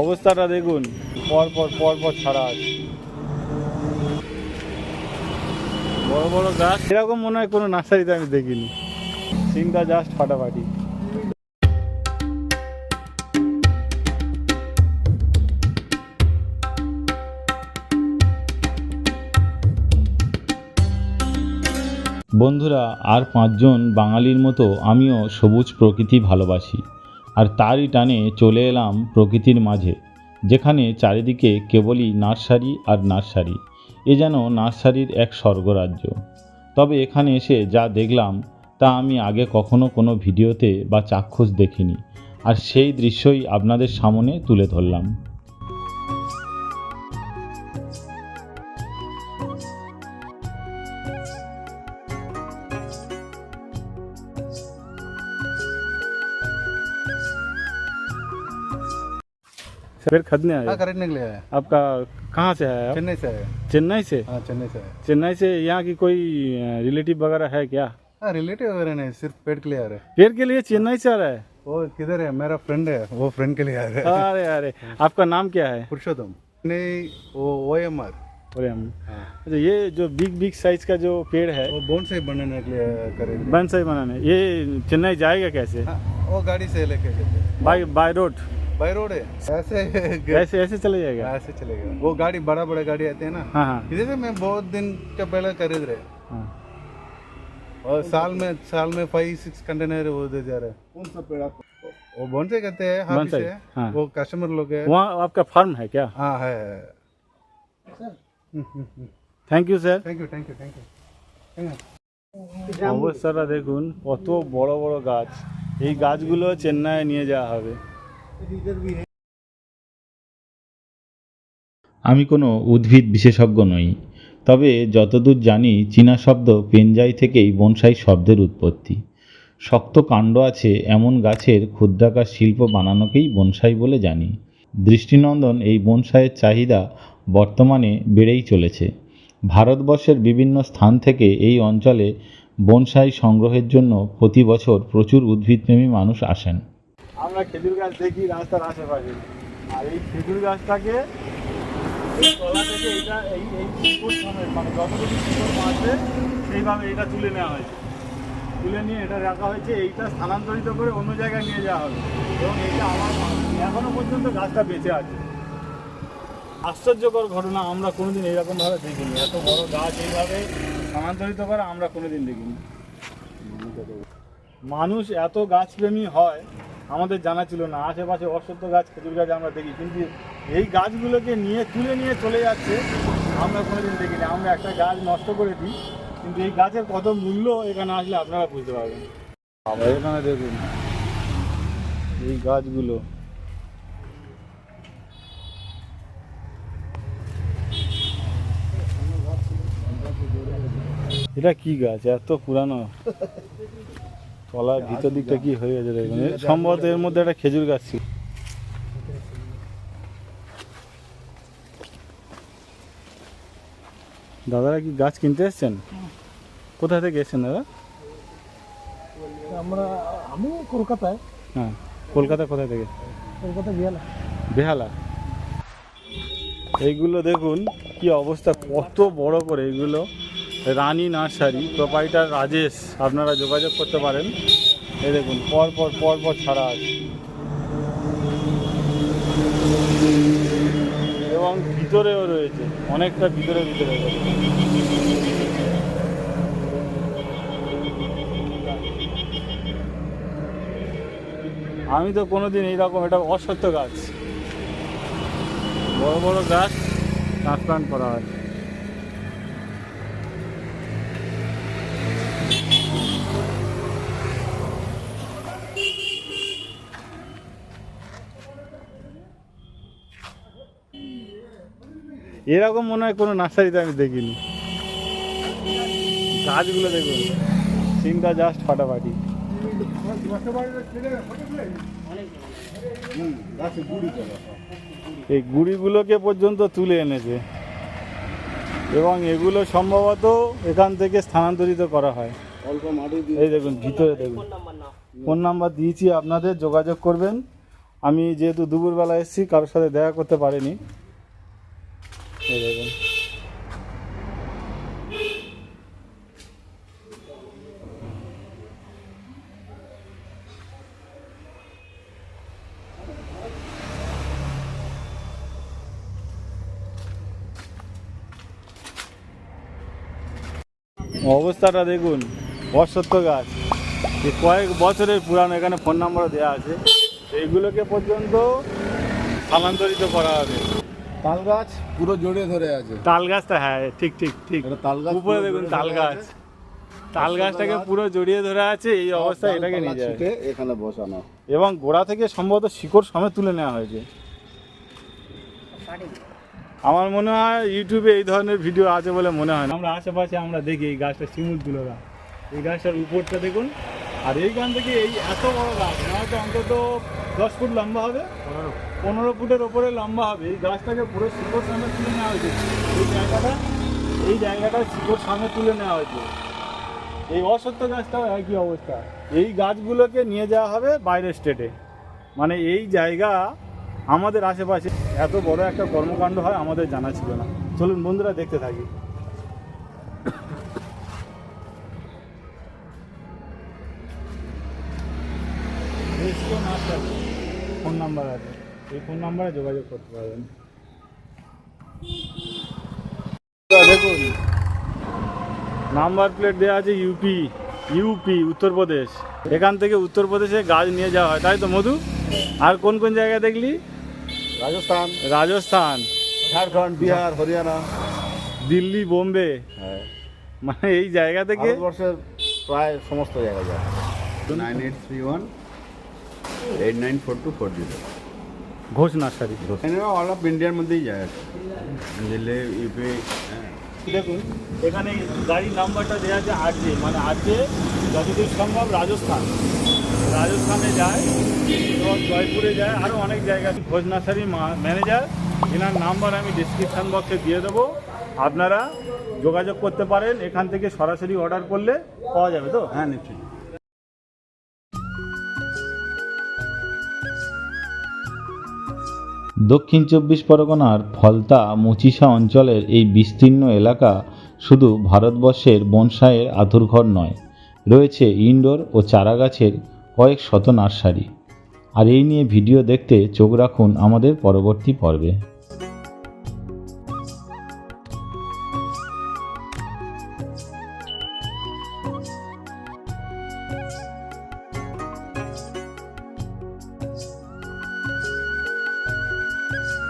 অবস্থাটা দেখুন। পরপর পর পর পর ছাড়া আছে। বড় বড় গাছ। এরকম মনে হয় কোনো নার্সারিতে আমি দেখিনি। সিনটা জাস্ট ফাটাফাটি। বন্ধুরা, আর পাঁচজন বাঙালির মতো আমিও সবুজ প্রকৃতি ভালোবাসি। আর তারই টানে চলে এলাম প্রকৃতির মাঝে, যেখানে চারিদিকে কেবলই নার্সারি আর নার্সারি। এ যেন নার্সারির এক স্বর্গরাজ্য। তবে এখানে এসে যা দেখলাম, তা আমি আগে কখনো কোনো ভিডিওতে বা চাক্ষুষ দেখিনি। আর সেই দৃশ্যই আপনাদের সামনে তুলে ধরলাম। फिर खरीदने हाँ आए खरीदने के लिए आया आपका कहाँ से है आप? चेन्नई से आया चेन्नई से? हाँ चेन्नई से आया चेन्नई से यहाँ की कोई रिलेटिव वगैरह है क्या? हाँ रिलेटिव वगैरह नहीं सिर्फ़ पेट के लिए आ रहे हैं। पेड़ के लिए चेन्नई से आ रहा है? वो किधर है? मेरा फ्रेंड है वो फ्रेंड के लिए आ रहे हैं। अरे अरे आपका नाम क्या है? पुरुषोत्तम। नहीं वो ओ एम आर अच्छा ये जो बिग बिग साइज़ का जो पेड़ है वो बोन से बनाने के लिए खरीद बन सही बनाने। ये चेन्नई जाएगा कैसे? हाँ वो गाड़ी से लेके by by road by road है ऐसे ऐसे ऐसे चले जाएगा ऐसे चलेगा वो गाड़ी बड़ा बड़ा गाड़ी आते हैं ना हाँ हाँ इधर से मैं बहुत दिन का पहले खरीद रहे हाँ और साल में साल में फाइव सिक्स कंटेनर वो दे जा रहे हैं कौन सा पेड़ वो बोन से कहते हैं हाँ बोनसाई, से हाँ। वो कस्टमर लोग है वहाँ आपका फार्म है क्या हाँ है है thank you sir thank you thank you thank you অবস্থাটা দেখুন কত বড় বড় গাছ এই গাছগুলো চেন্নাইয়ে নিয়ে যাওয়া হবে আমি কোনো উদ্ভিদ বিশেষজ্ঞ নই, তবে যতদূর জানি চীনা শব্দ পেনজাই থেকেই বনসাই শব্দের উৎপত্তি। শক্ত কাণ্ড আছে এমন গাছের ক্ষুদ্রাকার শিল্প বানানোকেই বনসাই বলে জানি। দৃষ্টিনন্দন এই বনসাইয়ের চাহিদা বর্তমানে বেড়েই চলেছে। ভারতবর্ষের বিভিন্ন স্থান থেকে এই অঞ্চলে বনসাই সংগ্রহের জন্য প্রতি বছর প্রচুর উদ্ভিদপ্রেমী মানুষ আসেন। আমরা খেজুর গাছ দেখি রাস্তার আশেপাশে। আর এই খেজুর গাছটাকে এই এই মানে সেইভাবে এটা তুলে নেওয়া হয়েছে। তুলে নিয়ে এটা রাখা হয়েছে, এইটা স্থানান্তরিত করে অন্য জায়গায় নিয়ে যাওয়া হবে। এবং এইটা আমার এখনও পর্যন্ত গাছটা বেঁচে আছে। আশ্চর্যকর ঘটনা, আমরা কোনোদিন এইরকমভাবে দেখিনি। এত বড় গাছ এইভাবে স্থানান্তরিত করা আমরা কোনোদিন দেখিনি। মানুষ এত গাছপ্রেমী হয় আমাদের জানা ছিল না। আশেপাশে অসত্য গাছ খেজুর গাছ আমরা দেখি কিন্তু এই গাছগুলোকে নিয়ে তুলে নিয়ে চলে যাচ্ছে আমরা কোনোদিন দেখিনি। আমরা একটা গাছ নষ্ট করে দিই কিন্তু এই গাছের কত মূল্য এখানে আসলে আপনারা বুঝতে পারবেন। আবার এখানে দেখুন এই গাছগুলো। এটা কি গাছ? এত পুরানো। তলার ভিতর দিকটা কি হয়ে গেছে দেখুন সম্ভবত এর মধ্যে একটা খেজুর গাছ ছিল। দাদারা কি গাছ কিনতে এসছেন? কোথা থেকে এসছেন দাদা? আমরা আমি কলকাতায়। হ্যাঁ কলকাতা কোথা থেকে? কলকাতা গিয়ালা বেহালা। এইগুলো দেখুন কি অবস্থা কত বড় করে এগুলো। রানী নার্সারি প্রোপাইটার রাজেশ, আপনারা যোগাযোগ করতে পারেন। এই দেখুন, পর পর পর পর ছাড়া আছে। এবং ভিতরেও রয়েছে, অনেকটা ভিতরে ভিতরে। আমি তো কোনোদিন এইরকম এটা অসত্য গাছ, বড় বড় গাছ, ট্রান্সপ্লান্ট করা হয় এরকম মনে হয় কোনো নার্সারিতে আমি দেখিনি। গাছগুলো দেখুন। সিনটা জাস্ট ফাটাফাটি। এই গুড়িগুলোকে পর্যন্ত তুলে এনেছে। এবং এগুলো সম্ভবত এখান থেকে স্থানান্তরিত করা হয়। এই দেখুন ভিতরে দেখুন। ফোন নাম্বার দিয়েছি আপনাদের যোগাযোগ করবেন। আমি যেহেতু দুপুরবেলা এসেছি কারোর সাথে দেখা করতে পারিনি। দেখুন। অবস্থাটা দেখুন, অশ্বত্থ গাছ। যে কয়েক বছরের পুরানো এখানে ফোন নাম্বারও দেওয়া আছে। এইগুলোকে পর্যন্ত স্থানান্তরিত করা হবে। তাল গাছ পুরো জড়িয়ে ধরে আছে। তাল গাছটা হ্যাঁ ঠিক ঠিক ঠিক। তাল গাছ উপরে দেখুন তাল গাছ তাল গাছটাকে পুরো জড়িয়ে ধরে আছে এই অবস্থায় এটাকে নিয়ে যায় এখানে বসানো। এবং গোড়া থেকে সম্ভবত শিকড় সমেত তুলে নেওয়া হয়েছে। আমার মনে হয় ইউটিউবে এই ধরনের ভিডিও আছে বলে মনে হয় আমরা আশেপাশে আমরা দেখি এই গাছটা শিমুল তুলোরা এই গাছটার উপরটা দেখুন। আর এইখান থেকে এই এত বড় গাছ নয়তো অন্তত দশ ফুট লম্বা হবে। পনেরো ফুটের ওপরে লম্বা হবে। এই গাছটাকে পুরো শিকড় সামনে তুলে নেওয়া হয়েছে। এই জায়গাটা এই জায়গাটা শিকড় সামনে তুলে নেওয়া হয়েছে। এই অসত্য গাছটাও একই অবস্থা। এই গাছগুলোকে নিয়ে যাওয়া হবে বাইরের স্টেটে মানে এই জায়গা আমাদের আশেপাশে। এত বড় একটা কর্মকাণ্ড হয় আমাদের জানা ছিল না। চলুন বন্ধুরা দেখতে থাকি। ফোন নাম্বার আছে। এই ফোন নাম্বারে যোগাযোগ করতে পারবেন। দেখুন নাম্বার প্লেট দেওয়া আছে ইউপি ইউপি উত্তরপ্রদেশ এখান থেকে উত্তরপ্রদেশে গাছ নিয়ে যাওয়া হয়। তাই তো মধু? আর কোন কোন জায়গায় দেখলি? রাজস্থান। রাজস্থান। ঝাড়খণ্ড বিহার হরিয়ানা। দিল্লি বোম্বে। হ্যাঁ। মানে এই জায়গা থেকে ভারতবর্ষের প্রায় সমস্ত জায়গায় যায়। Nine eight three one eight nine four two four zero. Ghosh nursery all of ইন্ডিয়ার মধ্যেই যায় আর কি। দিল্লি ইউপি হ্যাঁ। দেখুন এখানে গাড়ির নাম্বারটা দেওয়া আছে আরজে মানে আরজে যতদূর সম্ভব রাজস্থান। রাজস্থানে যায় জয়পুরে যায় আরও অনেক জায়গা ঘোষ নার্সারি ম্যানেজার এনার নাম্বার আমি ডিসক্রিপশান বক্সে দিয়ে দেবো। আপনারা যোগাযোগ করতে পারেন এখান থেকে সরাসরি অর্ডার করলে পাওয়া যাবে তো? হ্যাঁ নিশ্চয়ই। দক্ষিণ চব্বিশ পরগনার ফলতা মুচিসা অঞ্চলের এই বিস্তীর্ণ এলাকা শুধু ভারতবর্ষের বনসাইয়ের ঘর নয়, রয়েছে ইনডোর ও চারাগাছের কয়েক শত নার্সারি। আর এই নিয়ে ভিডিও দেখতে চোখ রাখুন আমাদের পরবর্তী পর্বে।